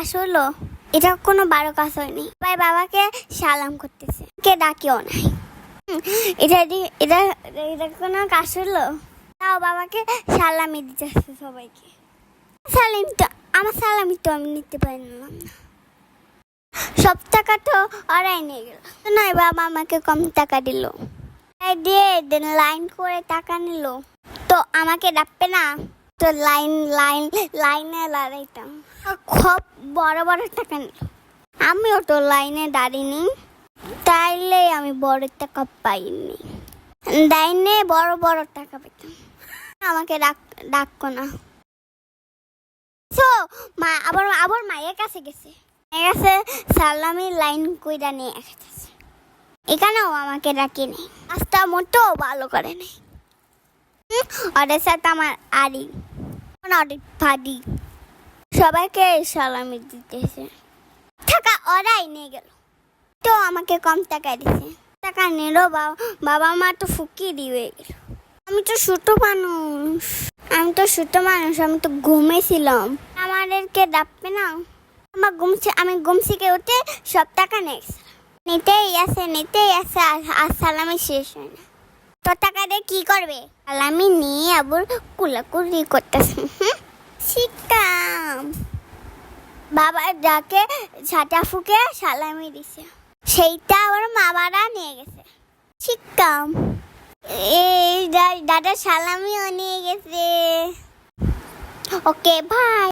কাজ হলো। এটা কোনো বারো কাজ হয়নি। ভাই বাবাকে সালাম করতেছে। কে ডাকেও নাই। এটা এটা এটা কোনো কাজ হলো? তাও বাবাকে সালামি দিতেছে সবাইকে। সালাম তো, আমার সালামি তো আমি নিতে পারলাম না। সব টাকা তো ওরাই নিয়ে গেল। নয়, বাবা আমাকে কম টাকা দিল। দিয়ে লাইন করে টাকা নিল। তো আমাকে ডাকবে না? তো লাইন লাইন, লাইনে দাঁড়াইতাম। খুব বড় বড় টাকা নিল আমিও তো লাইনে দাঁড়িনি, তাইলে আমি বড় টাকা পাইনি। লাইনে বড় বড় টাকা পেতাম আমাকে ডাক, ডাকো না। তো মা, আবার আবার মায়ের কাছে গেছে। মায়ের কাছে সালামি লাইন কইরা নিয়ে গেছে এখানেও আমাকে ডাকে নেই। রাস্তা মোটেও ভালো করে নেই। ওদের সাথে আমার আড়ি অনেক ভাদি সবাইকে সালামি দিতেছে। টাকা ওরাই নিয়ে গেল। তো আমাকে কম টাকা দিছে। টাকা নিল বাবা মা তো ফুকি দিয়ে গেল। আমি তো ছোট মানুষ। আমি তো ছোট মানুষ, আমি তো ঘুমেছিলাম। আমাদেরকে ডাকবে না। আমার ঘুমছে, আমি ঘুম থেকে উঠে সব টাকা নিয়ে নিতেই আছে নিতেই আছে আর সালামি শেষ হয় না। তো টাকা দিয়ে কি করবে? সালামি নিয়ে আবার কুলাকুলি করতেছে? শিকাম বাবা যাকে ছাটা ফুকে সালামি দিছে। সেইটা আবার মামারা নিয়ে গেছে। শিকাম এই দাদা সালামিও নিয়ে গেছে। ওকে ভাই